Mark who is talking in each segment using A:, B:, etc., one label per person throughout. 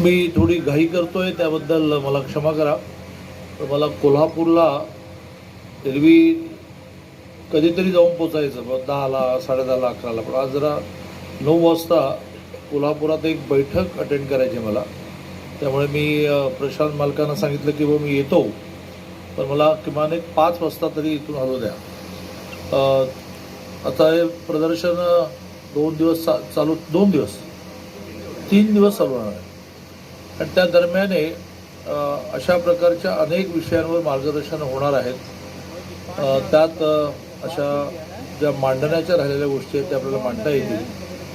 A: मी थोडी घाई करतोय त्याबद्दल मला क्षमा करा. तर मला कोल्हापूरला एरवी कधीतरी जाऊन पोचायचं मग दहाला साडेदहाला अकराला. पण आज जरा नऊ वाजता कोल्हापुरात एक बैठक अटेंड करायची आहे मला. त्यामुळे मी प्रशांत मालकांना सांगितलं की बाबा मी येतो. पण मला किमान एक पाच वाजता तरी इथून हलू द्या. आता हे प्रदर्शन दोन दिवस चा चालू दोन दिवस. तीन दिवस चालू राहणार आहे. आणि त्या दरम्याने अशा प्रकारच्या अनेक विषयांवर मार्गदर्शन होणार आहेत. त्यात अशा ज्या मांडण्याच्या राहिलेल्या गोष्टी आहेत त्या आपल्याला मांडता येतील.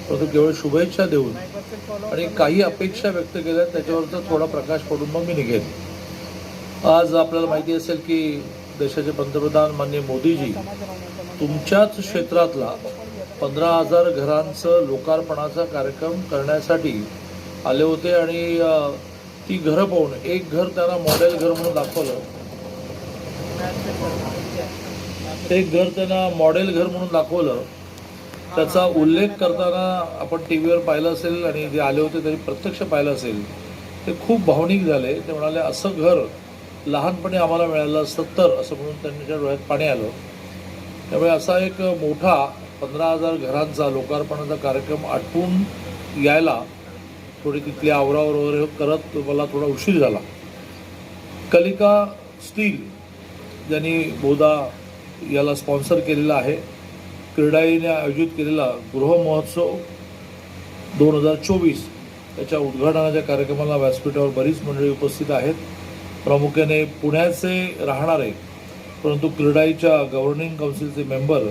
A: परंतु केवळ शुभेच्छा देऊन आणि काही अपेक्षा व्यक्त केल्या त्याच्यावरचा थोडा प्रकाश पडून मग मी निघेन. आज आपल्याला माहिती असेल की देशाचे पंतप्रधान माननीय मोदीजी तुमच्याच क्षेत्रातला पंधरा हजार घरांचं लोकार्पणाचा कार्यक्रम करण्यासाठी आले होते आणि ती घरं पाहून एक घर त्यांना मॉडेल घर म्हणून दाखवलं. एक घर त्यांना मॉडेल घर म्हणून दाखवलं. त्याचा उल्लेख करताना आपण टी व्हीवर पाहिलं असेल आणि जे आले होते त्यांनी प्रत्यक्ष पाहिलं असेल. ते खूप भावनिक झाले. ते म्हणाले असं घर लहानपणी आम्हाला मिळालं सत्तर असं म्हणून त्यांच्या डोळ्यात पाणी आलं. त्यामुळे असा एक मोठा पंधरा हजार घरांचा लोकार्पणाचा कार्यक्रम आटपून यायला थोडी तिथली आवरावर वगैरे करत मला थोडा उशीर झाला. कलिका स्टील ज्यांनी बहुधा याला स्पॉन्सर केलेला आहे. क्रीडाईने आयोजित केलेला गृहमहोत्सव दोन हजार चोवीस त्याच्या उद्घाटनाच्या कार्यक्रमाला व्यासपीठावर बरीच मंडळी उपस्थित आहेत. प्रामुख्याने पुण्याचे राहणारे परंतु क्रीडाईच्या गव्हर्निंग काउन्सिलचे मेंबर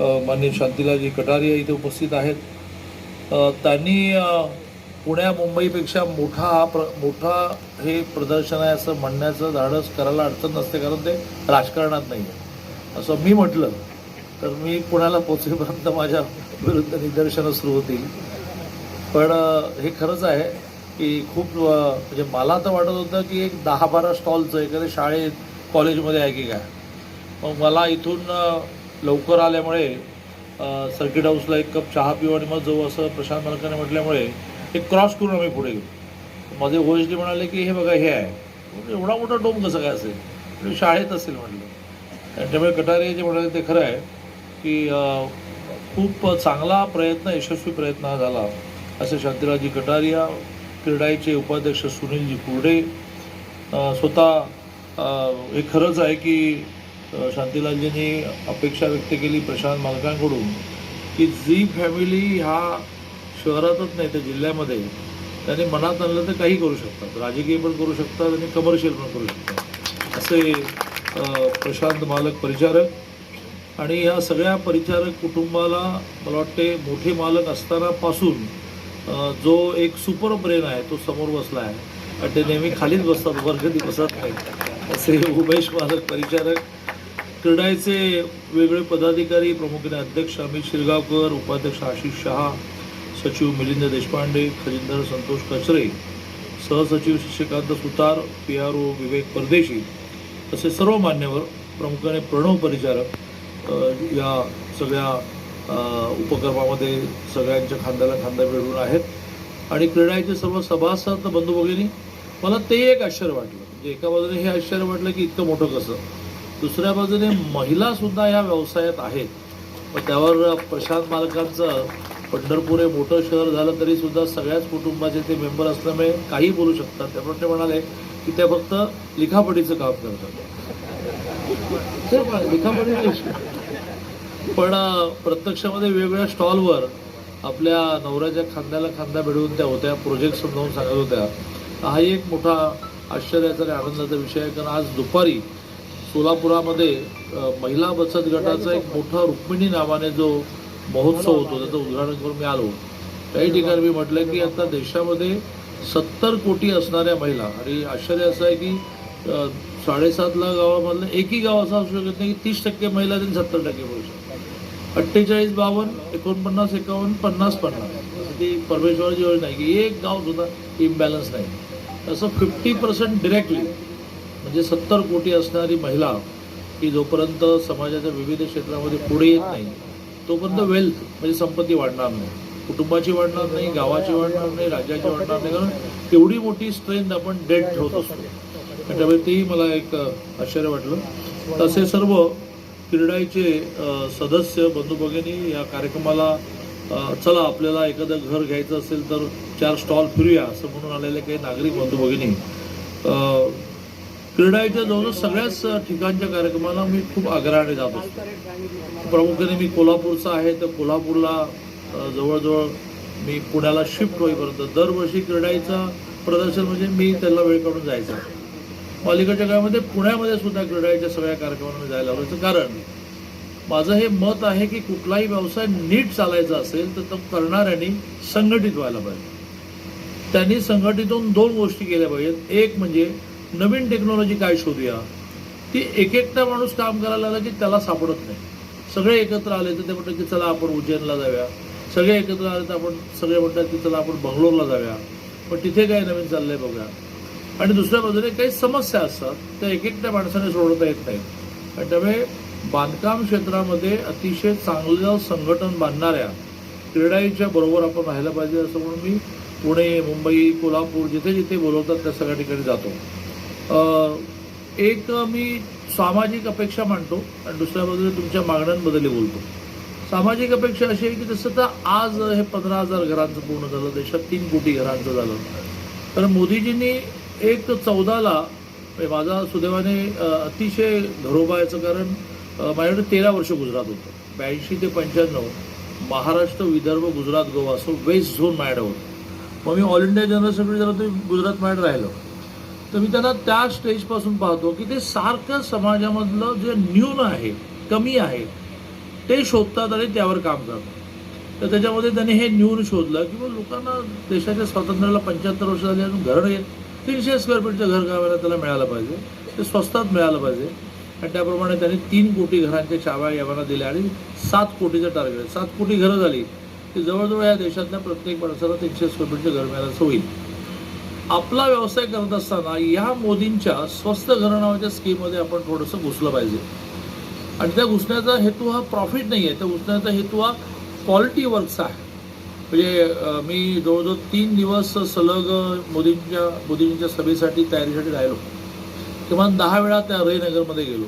A: अ, माननीय शांतिलाजी कटारिया इथे उपस्थित आहेत. त्यांनी पुण्या मुंबईपेक्षा मोठा हा प्र मोठा हे प्रदर्शन आहे असं म्हणण्याचं धाडस करायला अडचण नसते कारण ते राजकारणात नाही आहे असं मी म्हटलं तर मी पुण्याला पोचेपर्यंत माझ्या विरुद्ध निदर्शनं सुरू होतील. पण हे खरंच आहे की खूप म्हणजे मला तर वाटत होतं की एक दहा बारा स्टॉलचं एखाद्या शाळेत कॉलेजमध्ये आहे की काय. मग मला इथून लवकर आल्यामुळे सर्किट हाऊसला एक कप चहा पिऊ आणि मग जाऊ असं प्रशांत मालकाने म्हटल्यामुळे हे क्रॉस करून आम्ही पुढे गेलो. माझे ओएसडी म्हणाले की हे बघा हे आहे. एवढा मोठा डोम कसं काय असेल? म्हणजे शाळेत असेल म्हटलं. त्यामुळे कटारे जे म्हणाले ते खरं आहे की खूप चांगला प्रयत्न यशस्वी प्रयत्न हा झाला. असे शांतीराजी कटारिया क्रीडाईचे उपाध्यक्ष सुनीलजी कुर्डे स्वतः हे खरंच आहे की शांतीलालजींनी अपेक्षा व्यक्त केली प्रशांत मालकांकडून की जी फॅमिली ह्या शहरातच नाही तर जिल्ह्यामध्ये. त्यांनी मनात आणलं तर काही करू शकतात. राजकीय पण करू शकतात आणि कमर्शियल पण करू शकतात. असे प्रशांत मालक परिचारक. आणि ह्या सगळ्या परिचारक कुटुंबाला मला वाटते मोठे मालक असतानापासून जो एक सुपर ब्रेन आहे तो समोर बसला आहे. आणि ते नेहमी खालीच बसतात वर कधी बसत नाही. असे उमेश मालक परिचारक. क्रीडायचे वेगळे पदाधिकारी प्रामुख्याने अध्यक्ष अमित शिरगावकर उपाध्यक्ष आशिष शहा सचिव मिलिंद देशपांडे खजिनदार संतोष कचरे सहसचिव Shashikant Sutar P R O Vivek Pardeshi असे सर्व मान्यवर प्रामुख्याने प्रणव परिचारक या सगळ्या उपक्रमामध्ये सगळ्यांच्या खांद्याला खांदा मिळून आहेत. आणि क्रीडाचे सर्व सभासद बंधू भगिनी मला ते एक आश्चर्य वाटलं. म्हणजे एका बाजूने हे आश्चर्य वाटलं की इतकं मोठं कसं? दुसऱ्या बाजूने महिलासुद्धा या व्यवसायात आहेत. मग त्यावर प्रशांत मालकांचं पंढरपूर हे मोठं शहर झालं तरी सुद्धा सगळ्याच कुटुंबाचे ते मेंबर असल्यामुळे काही बोलू शकतात. त्यामुळे ते म्हणाले की त्या फक्त लिखापडीचं काम करतात. ते पण पण प्रत्यक्षामध्ये वेगवेगळ्या स्टॉलवर आपल्या नवऱ्याच्या खांद्याला खांदा भिडवून त्या होत्या प्रोजेक्ट समजावून सांगत होत्या. हाही एक मोठा आश्चर्याचा आणि आनंदाचा विषय आहे. कारण आज दुपारी सोलापुरामध्ये महिला बचत गटाचा एक मोठा रुक्मिणी नावाने जो महोत्सव होतो. त्याचं उद्घाटन करून मी आलो. काही ठिकाणी मी म्हटलं की आता देशामध्ये सत्तर कोटी असणाऱ्या महिला आणि आश्चर्य असं आहे की साडेसात लाख गावामधलं एकही गाव असं असू शकत नाही की तीस टक्के महिला आणि सत्तर टक्के पुरुष अठ्ठेचाळीस बावन्न एकोणपन्नास एकावन्न पन्नास पन्नास. ती परमेश्वराची योजना आहे की एक गाव सुद्धा इम्बॅलन्स नाही. असं फिफ्टी पर्सेंट डिरेक्टली म्हणजे सत्तर कोटी असणारी महिला की जोपर्यंत समाजाच्या विविध क्षेत्रामध्ये पुढे येत नाही तोपर्यंत वेल्थ म्हणजे संपत्ती वाढणार नाही. कुटुंबाची वाढणार नाही गावाची वाढणार नाही राज्याची वाढणार नाही. कारण तेवढी मोठी स्ट्रेंथ आपण डेट ठेवत असतो. त्यामुळे तेही मला एक आश्चर्य वाटलं. तसे सर्व क्रीडाईचे सदस्य बंधू भगिनी या कार्यक्रमाला चला आपल्याला एखादं घर घ्यायचं असेल तर चार स्टॉल फिरूया असं म्हणून आलेले काही नागरिक बंधू भगिनी क्रीडाच्या क्रीडाईच्या सगळ्याच ठिकाणच्या कार्यक्रमाला मी खूप आग्रहाने जात असतो. प्रामुख्याने मी कोल्हापूरचा आहे तर कोल्हापूरला जवळजवळ मी पुण्याला शिफ्ट होईपर्यंत दरवर्षी क्रीडाईचा प्रदर्शन म्हणजे मी त्याला वेळ काढून जायचा. अलीकडच्या काळामध्ये पुण्यामध्ये सुद्धा क्रीडाईच्या सगळ्या कार्यक्रमांना मी जायला लावायचं कारण माझं हे मत आहे की कुठलाही व्यवसाय नीट चालायचा असेल तर तो करणाऱ्यांनी संघटित व्हायला पाहिजे. त्यांनी संघटित होऊन दोन गोष्टी केल्या पाहिजेत. एक म्हणजे नवीन टेक्नॉलॉजी काय शोधूया? ती एक एकटा माणूस काम करायला लागला की त्याला सापडत नाही. सगळे एकत्र आले तर ते म्हणतात की चला आपण उज्जैनला जाऊया. सगळे एकत्र आले तर आपण सगळे म्हणतात की चला आपण बंगलोरला जाऊया. पण तिथे काय नवीन चाललंय बघूया आणि दुसऱ्या बाजूने काही समस्या असतात त्या एक एकट्या माणसाने सोडवता येत नाहीत. आणि त्यामुळे बांधकाम क्षेत्रामध्ये अतिशय चांगलं संघटन बांधणाऱ्या क्रीडाईच्या बरोबर आपण राहायला पाहिजे असं म्हणून मी पुणे मुंबई कोल्हापूर जिथे जिथे बोलवतात त्या सगळ्या ठिकाणी जातो. एक मी सामाजिक अपेक्षा मांडतो आणि दुसऱ्या बाजूने तुमच्या मागण्यांबद्दल बोलतो. सामाजिक अपेक्षा अशी आहे की जसं तर आज हे पंधरा हजार घरांचं पूर्ण झालं देशात तीन कोटी घरांचं झालं. तर मोदीजींनी एक चौदाला म्हणजे माझा सुदैवाने अतिशय घरोबा याचं कारण माझ्याकडे तेरा वर्ष गुजरात होतं. ब्याऐंशी ते पंच्याण्णव महाराष्ट्र विदर्भ गुजरात गोवा असं वेस्ट झोन माझ्याकडे होतं. मग मी ऑल इंडिया जनरल सेक्रेटरी झालो तर गुजरात माझ्याकडे राहिलो. तर मी त्यांना त्या स्टेजपासून पाहतो की ते सारखं समाजामधलं जे न्यून आहे कमी आहे ते शोधतात आणि त्यावर काम करतात. तर त्याच्यामध्ये त्यांनी हे न्यून शोधलं की मग लोकांना देशाच्या स्वातंत्र्याला पंच्याहत्तर वर्ष झाली अजून घरं येत तीनशे स्क्वेअर फीटचं घर गावाला त्याला मिळालं पाहिजे. ते स्वस्तात मिळालं पाहिजे. आणि त्याप्रमाणे त्यांनी तीन कोटी घरांच्या चाव्या यावांना दिल्या आणि सात कोटीचं टार्गेट आहे. सात कोटी घरं झाली. की जवळजवळ या देशातल्या प्रत्येक माणसाला तीनशे स्क्वेअर फीटचं घर मिळालं असं होईल. आपला व्यवसाय करत असताना या मोदींच्या स्वस्त घरनावाच्या स्कीममध्ये आपण थोडंसं घुसलं पाहिजे. आणि त्या घुसण्याचा हेतू हा प्रॉफिट नाही आहे त्या घुसण्याचा हेतू हा क्वालिटी वर्कचा आहे. म्हणजे मी जवळजवळ तीन दिवस सलग मोदींच्या मोदींच्या सभेसाठी तयारीसाठी राहिलो. किमान दहा वेळा त्या रयनगरमध्ये गेलो.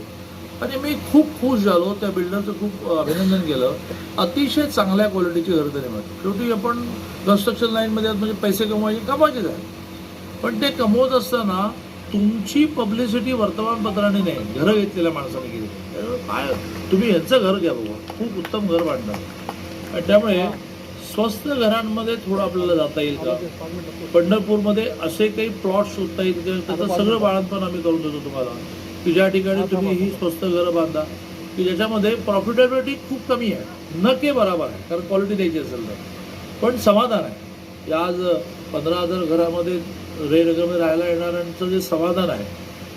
A: आणि मी खूप खुश झालो. त्या बिल्डरचं खूप अभिनंदन केलं. अतिशय चांगल्या क्वालिटीची घरं त्याने मिळतात शेवटी आपण कन्स्ट्रक्शन लाईनमध्ये म्हणजे पैसे कमवायचे कमवायचे आहे पण ते कमवत असताना तुमची पब्लिसिटी वर्तमानपत्राने नाही. घरं घेतलेल्या माणसाने केली. त्यामुळे काय? तुम्ही ह्यांचं घर घ्या बाबा. खूप उत्तम घर बांधणार आणि त्यामुळे स्वस्त घरांमध्ये थोडं आपल्याला जाता येईल का? पंढरपूरमध्ये असे काही प्लॉट शोधता येईल का? त्याचं सगळं बाळणपण आम्ही करून देतो तुम्हाला. की ज्या ठिकाणी तुम्ही ही स्वस्त घरं बांधा. की ज्याच्यामध्ये प्रॉफिटेबिलिटी खूप कमी आहे. न के बराबर आहे. कारण क्वालिटी द्यायची असेल तर. पण समाधान आहे. की आज पंधरा हजार घरामध्ये रेनगरमध्ये राहायला येणाऱ्यांचं जे समाधान आहे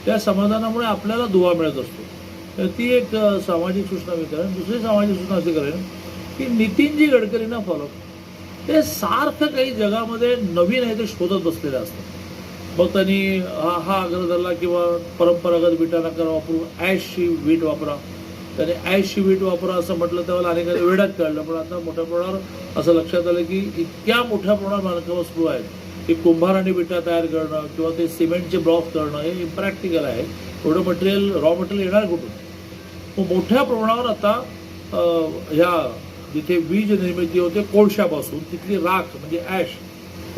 A: त्या समाधानामुळे आपल्याला दुवा मिळत असतो. तर ती एक सामाजिक सूचना मी करेन. दुसरी सामाजिक सूचना अशी करेन की नितीनजी गडकरींना फॉलो ते सारखं काही जगामध्ये नवीन आहे ते शोधत बसलेले असतात. मग त्यांनी हा हा आग्रह धरला किंवा परंपरागत विटा वापरून वापरू ॲशची वीट वापरा. त्याने ॲशची वीट वापरा असं म्हटलं तेव्हा अनेकांनी वेळात कळलं पण आता मोठ्या प्रमाणावर असं लक्षात आलं की इतक्या मोठ्या प्रमाणात बांधकामं सुरू आहेत. की कुंभाराने विटा तयार करणं किंवा ते सिमेंटचे ब्लॉक करणं हे इम्प्रॅक्टिकल आहे. एवढं मटेरियल रॉ मटेरियल येणार कुठून? मग मोठ्या प्रमाणावर आता ह्या जिथे वीज निर्मिती होते कोळशापासून तिथली राख म्हणजे ॲश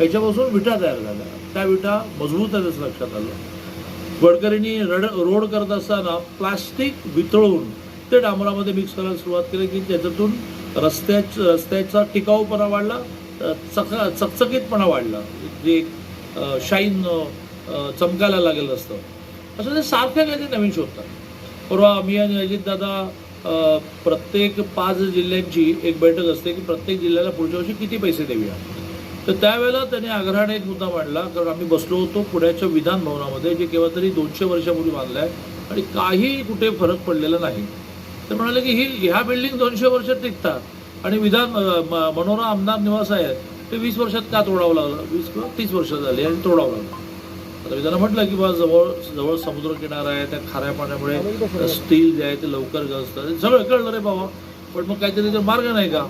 A: याच्यापासून विटा तयार झाल्या. त्या विटा मजबूत आहेत असं लक्षात आलं. गडकरींनी रड रोड करत असताना प्लास्टिक वितळून ते डांबरामध्ये मिक्स करायला सुरुवात केली की त्याच्यातून रस्त्याच रस्त्याचा टिकाऊपणा वाढला चका चक चकचकीतपणा वाढला. जे शाईन चमकायला लागेल असतं. असं ते सारखं काहीतरी ते नवीन शोधतात. परवा मी आणि अजितदादा प्रत्येक पाच जिल्ह्यांची एक बैठक असते की प्रत्येक जिल्ह्याला पुढच्या वर्षी किती पैसे देऊया. तर त्यावेळेला त्यांनी आग्रहाने एक मुद्दा मांडला कारण आम्ही बसलो होतो पुण्याच्या विधान भवनामध्ये जे केव्हा तरी दोनशे वर्षापूर्वी बांधलं आहे आणि काही कुठे फरक पडलेला नाही. ते म्हणाले की ही ह्या बिल्डिंग दोनशे वर्ष टिकतात आणि विधान म- मनोरा आमदार निवास आहे ते वीस वर्षात का तोडावं लागलं? वीस किंवा तीस वर्ष झाली आणि तोडावं लागलं. आता मी त्यांना म्हटलं की बा जवळ जवळ समुद्र किनारा आहे त्या खाऱ्या पाण्यामुळे स्टील जे आहे ते लवकर गळतं. सगळं कळलं रे बाबा पण मग काहीतरी तर मार्ग नाही का?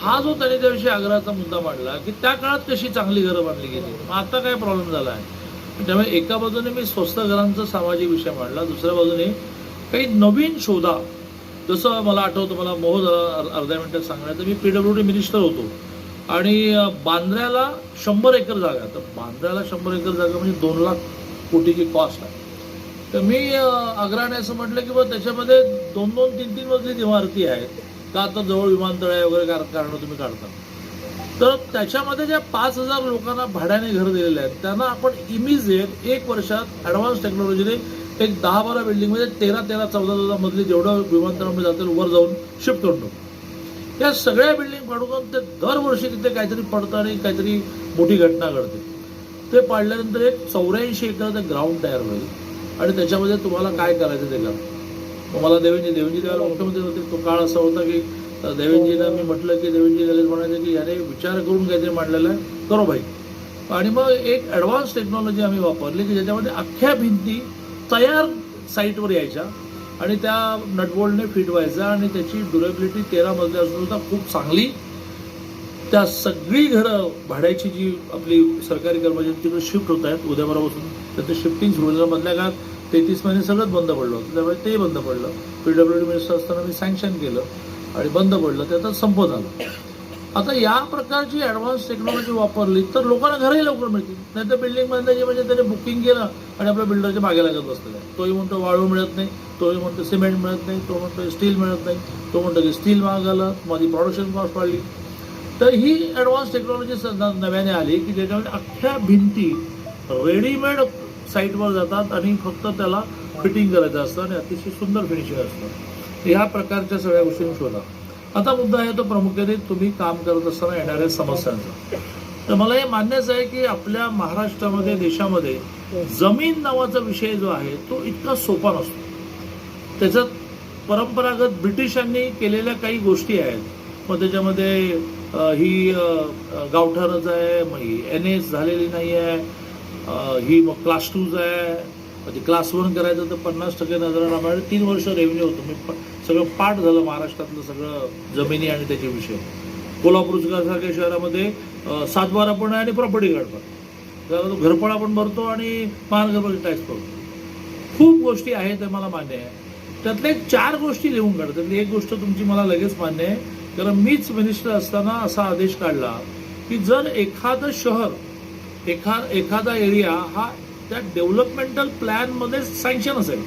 A: हा जो त्याने त्याविषयी आग्रहाचा मुद्दा मांडला की त्या काळात कशी चांगली घरं बांधली गेली? मग आता काय प्रॉब्लेम झाला आहे? त्यामुळे एका बाजूने मी स्वस्त घरांचा सामाजिक विषय मांडला दुसऱ्या बाजूने काही नवीन शोधा. जसं मला आठवतं मला मोह झाला अर्ध्या मिनिटात सांगण्याचं मी पीडब्ल्यू डी मिनिस्टर होतो. आणि बांद्र्याला शंभर एकर जागा. तर बांद्र्याला शंभर एकर जागा म्हणजे दोन लाख कोटीची कॉस्ट आहे. तर मी आग्राने असं म्हटलं की बा त्याच्यामध्ये दोन दोन तीन तीन मजली इमारती आहेत. का आता जवळ विमानतळ आहे वगैरे कार कारणं तुम्ही काढता. तर त्याच्यामध्ये ज्या पाच हजार लोकांना भाड्याने घर दिलेले आहेत त्यांना आपण इमिजिएट एक वर्षात ॲडव्हान्स टेक्नॉलॉजीने एक दहा बारा बिल्डिंगमध्ये तेरा तेरा चौदा चौदा मधली जेवढं विमानतळामध्ये जातील वर जाऊन शिफ्ट करून टाकू. या सगळ्या बिल्डिंग पाडून ते दरवर्षी तिथे काहीतरी पडतं आणि काहीतरी मोठी घटना घडते. ते पाडल्यानंतर एक चौऱ्याऐंशी एकराचं ग्राउंड तयार होईल. आणि त्याच्यामध्ये तुम्हाला काय करायचं ते करा. मला देवेंजी देवेंजी त्यावेळेला मुख्यमंत्री होते तो काळ असा होता की देवेंजीला मी म्हटलं की देवेंजी लगेच म्हणायचं की याने विचार करून काहीतरी मांडलेला आहे करो भाई. आणि मग एक ॲडव्हान्स टेक्नॉलॉजी आम्ही वापरली की ज्याच्यामध्ये अख्ख्या भिंती तयार साईटवर यायच्या. आणि त्या नटबोल्डने फिट व्हायचा आणि त्याची ड्युरेबिलिटी तेरा मजली असून सुद्धा खूप चांगली. त्या सगळी घरं भाड्याची जी आपली सरकारी कर्मचारी तिकडे शिफ्ट होत आहेत. उद्याभरापासून त्याचं शिफ्टिंग सुरू झालं मधल्या काळात तेहतीस महिने सगळंच बंद पडलं होतं. त्यामुळे ते बंद पडलं. पी डब्ल्यू डी मिनिस्टर असताना मी सँक्शन केलं आणि बंद पडलं. ते आता संपत आलं. आता या प्रकारची ॲडव्हान्स टेक्नॉलॉजी वापरली तर लोकांना घरही लवकर मिळतील. नाही तर बिल्डिंगमध्ये जे म्हणजे त्याने बुकिंग केलं आणि आपल्या बिल्डरच्या मागे लागत बसलेलं आहे. तोही म्हणतो वाळू मिळत नाही तोही म्हणतो सिमेंट मिळत नाही तो म्हणतो स्टील मिळत नाही तो म्हणतो की स्टील महाग आलं माझी प्रोडक्शन कॉस्ट वाढली. तर ही ॲडव्हान्स टेक्नॉलॉजी नव्याने आली की ज्याच्यामध्ये अख्ख्या भिंती रेडीमेड साईटवर जातात आणि फक्त त्याला फिटिंग करायचं असतं आणि अतिशय सुंदर फिनिशिंग असतं. ह्या प्रकारच्या सगळ्या गोष्टी शोधा. आता मुद्दा आहे तो प्रामुख्याने तुम्ही काम करत असताना येणाऱ्या समस्यांचा. तर मला हे मान्यच आहे की आपल्या महाराष्ट्रामध्ये देशामध्ये जमीन नावाचा विषय जो आहे तो इतका सोपा नसतो. त्याच्यात परंपरागत ब्रिटिशांनी केलेल्या काही गोष्टी आहेत. मग त्याच्यामध्ये ही अ, गावठाणच आहे मग ही एन एस झालेली नाही आहे. ही मग क्लास टूज आहे. म्हणजे क्लास वन करायचं तर पन्नास टक्के नजर मिळेल तीन वर्ष रेव्हेन्यू होतो. मी पण सगळं पाठ झालं महाराष्ट्रातलं सगळं जमिनी आणि त्याचे विषय. कोल्हापूरसारख्या शहरामध्ये सातबारा पण आहे आणि प्रॉपर्टी गार्ड पण. त्याला घरपणा पण भरतो आणि महानगरपालिका टॅक्स भरतो. खूप गोष्टी आहेत ते मला मान्य आहे. त्यातल्या चार गोष्टी लिहून काढा. त्यातली एक गोष्ट तुमची मला लगेच मान्य आहे. कारण मीच मिनिस्टर असताना असा आदेश काढला की जर एखादं शहर एखा एखादा एरिया हा त्या डेव्हलपमेंटल प्लॅनमध्ये सँक्शन असेल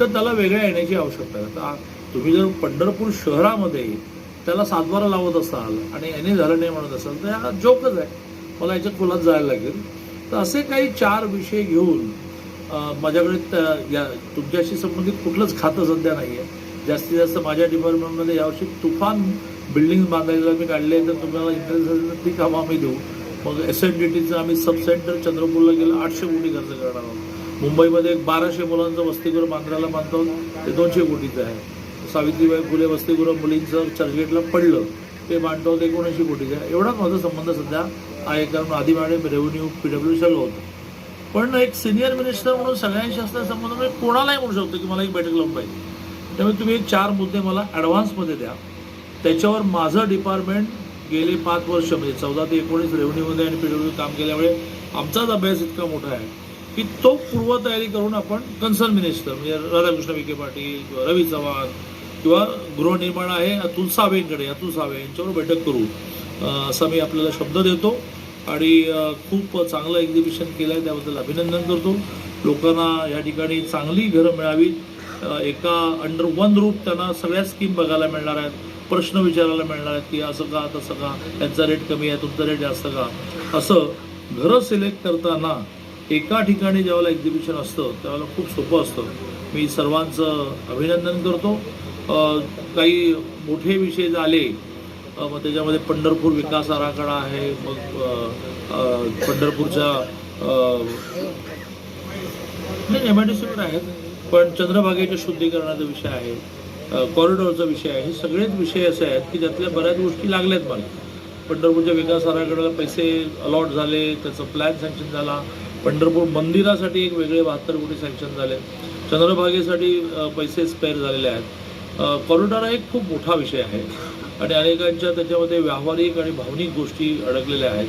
A: तर त्याला वेगळ्या येण्याची आवश्यकता आहे. तुम्ही जर पंढरपूर शहरामध्ये त्याला सातबारा लावत असाल आणि याने झालं नाही म्हणत असाल तर ह्या जोकच आहे. मला याच्या खोलात जायला लागेल. तर असे काही चार विषय घेऊन माझ्याकडे या तुमच्याशी संबंधित कुठलंच खातं सध्या नाही आहे जास्तीत जास्त माझ्या डिपार्टमेंटमध्ये यावर्षी तुफान बिल्डिंग बांधायला मी काढले तर तुम्हाला इंटरेस्ट असेल तर ती कामं आम्ही देऊ. मग एस एन डी टीचं आम्ही सब सेंटर चंद्रपूरला गेलं आठशे कोटी खर्च करणार आहोत. मुंबईमध्ये एक बाराशे मुलांचं वसतिगृह बांधायला बांधतो ते दोनशे कोटीचं आहे. सावित्रीबाई फुले वसतिगृह मुलींचं चर्चगेटला पडलं ते मांडतो ते एकोणऐंशी कोटीचं आहे. एवढाच माझा संबंध सध्या आहे कारण आधी मॅडम रेव्हेन्यू पी डब्ल्यू चालू होतं. पण एक सिनियर मिनिस्टर म्हणून सगळ्यांशी असल्या संबंध मी कोणालाही म्हणू शकतो की मला एक बैठक लावून पाहिजे. त्यामुळे तुम्ही एक चार मुद्दे मला ॲडव्हान्समध्ये द्या. त्याच्यावर माझं डिपार्टमेंट गेले पाच वर्ष म्हणजे चौदा ते एकोणीस रेव्हन्यूमध्ये आणि पीडब्ल्यू काम केल्यामुळे आमचाच अभ्यास इतका मोठा आहे की तो पूर्वतयारी करून आपण कन्सर्न मिनिस्टर म्हणजे राधाकृष्ण विखे पाटील रवी चव्हाण किंवा गृहनिर्माण आहे अतुल सावेंकडे अतुल सावे यांच्यावर बैठक करू. असा मी आपल्याला शब्द देतो आणि खूप चांगलं एक्झिबिशन केलं आहे त्याबद्दल अभिनंदन करतो. लोकांना या ठिकाणी चांगली घरं मिळावीत. एका अंडर वन रूप त्यांना सगळ्या स्कीम बघायला मिळणार आहेत. प्रश्न विचारायला मिळणार आहेत की असं का तसं का यांचा रेट कमी आहे तुमचा रेट जास्त का? असं घरं सिलेक्ट करताना एका ठिकाणी ज्यावेळेला एक्झिबिशन असतं त्यावेळेला खूप सोपं असतं. मी सर्वांचं अभिनंदन करतो. काही मोठे विषय झाले मग त्याच्यामध्ये पंढरपूर विकास आराखडा आहे मग पंढरपूरच्या नाही एम आय डी सीकडे आहेत पण चंद्रभागेच्या शुद्धीकरणाचा विषय आहे कॉरिडॉरचा विषय आहे हे सगळेच विषय असे आहेत की ज्यातल्या बऱ्याच गोष्टी लागल्यात मला. पंढरपूरच्या विकास आराखड्याला पैसे अलॉट झाले त्याचं प्लॅन सँक्शन झाला पंढरपूर मंदिरासाठी एक वेगळे बहात्तर कोटी सँक्शन झाले चंद्रभागेसाठी पैसे स्पेअर झालेले आहेत. कॉरिडॉर हा एक खूप मोठा विषय आहे. आणि अनेकांच्या त्याच्यामध्ये व्यावहारिक आणि भावनिक गोष्टी अडकलेल्या आहेत.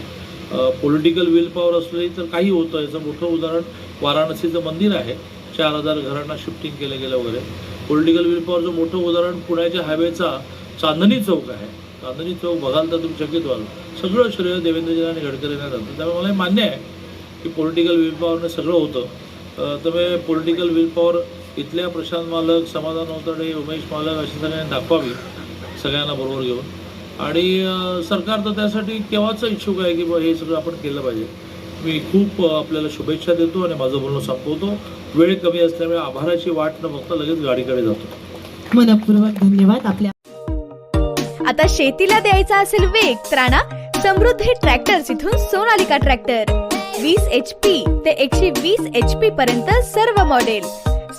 A: पॉलिटिकल विल पॉवर असली तर काही होतं. याचं मोठं उदाहरण वाराणसीचं मंदिर आहे. चार हजार घरांना शिफ्टिंग केलं गेलं वगैरे. पॉलिटिकल विल पॉवरचं मोठं उदाहरण पुण्याच्या हायवेचा चांदणी चौक आहे. चांदणी चौक बघाल तर तुम्ही चकित व्हाल सगळं श्रेय देवेंद्रजी आणि गडकरींना जातं. त्यामुळे मला मान्य आहे की पॉलिटिकल विल पॉवरनं सगळं होतं. त्यामुळे पॉलिटिकल विल पॉवर इथल्या प्रशांत मालक समाधान अवतडे उमेश मालक अशा सगळ्यांनी दाखवावी सगळ्यांना बरोबर घेऊन. आणि सरकार तर त्यासाठी केव्हाच इच्छुक आहे की बा हे सगळं आपण केलं पाहिजे? मी खूप आपल्याला शुभेच्छा देतो आणि माझं बोलणं संपवतो. वेळ कमी असल्यामुळे आभाराची वाट न बघता लगेच गाडीकडे जातो.
B: मनपूर्वक धन्यवाद आपल्या
C: आता शेतीला द्यायचा असेल वेग तर आणा समृद्धी ट्रॅक्टर्स इथून सोनालिका ट्रॅक्टर. वीस एच पी ते एकशे वीस एच पी पर्यंत सर्व मॉडेल